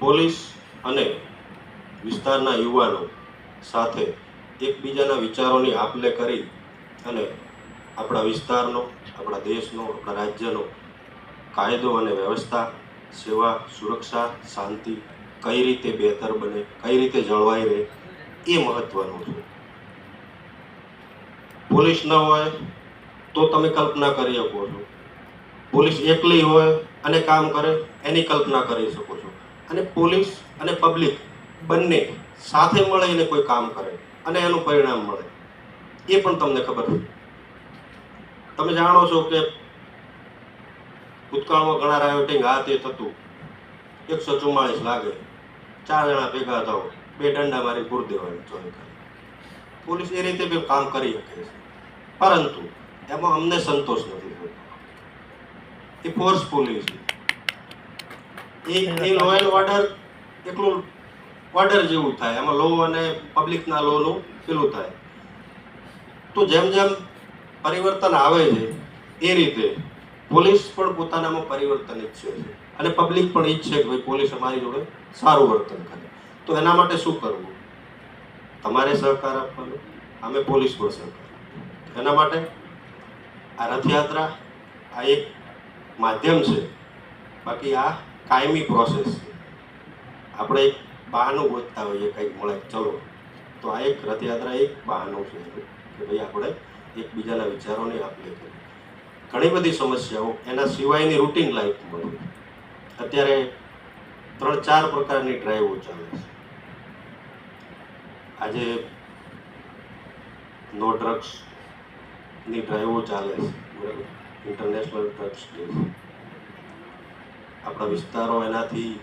Police અને વિસ્તારના યુવાનો સાથે એકબીજાના વિચારોની આપલે કરી અને આપણા વિસ્તારનો, આપણા દેશનો, આપણા રાજ્યનો કાયદો અને વ્યવસ્થા, સેવા, સુરક્ષા, શાંતિ કઈ રીતે બહેતર બને, કઈ રીતે જળવાઈ રહે એ મહત્વનું છે. પોલીસ ન હોય તો તમે કલ્પના કરી શકો છો. પોલીસ એકલી હોય અને કામ કરે એની કલ્પના કરી શકો અને પોલીસ અને પબ્લિક બંને સાથે મળીને કોઈ કામ કરે અને એનું પરિણામ મળે. એ પણ તમને ખબર છે તમે જાણો છો કે ભૂતકાળમાં ઘણા રાયોટિંગ આ તે થતું. એકસો ચુમ્માળીસ લાગે. ચાર જણા ભેગા થાવ બે દંડા મારી પૂર દેવાની ચોરી કરી. પોલીસ એ રીતે બી કામ કરી શકે છે. પરંતુ એમાં અમને સંતોષ નથી થતો. એ ફોર્સફુલી છે. એ એ લો એન્ડ ઓર્ડર જેવું થાય. એમાં લો અને પબ્લિકના લોનું પેલું થાય. તો જેમ જેમ પરિવર્તન આવે છે એ રીતે પોલીસ પણ પોતાનામાં પરિવર્તન ઈચ્છે છે. અને પબ્લિક પણ ઈચ્છે કે ભાઈ પોલીસ અમારી જોડે સારું વર્તન કરે. તો એના માટે શું કરવું? તમારે સહકાર આપવાનો અમે પોલીસ પણ સહકાર. એના માટે આ રથયાત્રા આ એક માધ્યમ છે. બાકી આ કાયમી પ્રોસેસ આપણે એક બહાનું ગોતતા હોઈએ કંઈક મળે, ચલો. તો આ એક રથયાત્રા એક બહાનું છે કે ભાઈ આપણે એકબીજાના વિચારોને આપીએ ઘણી બધી સમસ્યાઓ એના સિવાયની રૂટીન મળે અત્યારે ત્રણ ચાર પ્રકારની ડ્રાઈવો ચાલે છે. આજે નો ડ્રગ્સની ડ્રાઈવો ચાલે છે. બરાબર? ઇન્ટરનેશનલ ડ્રગ્સ ડે છે આપણા વિસ્તારો એનાથી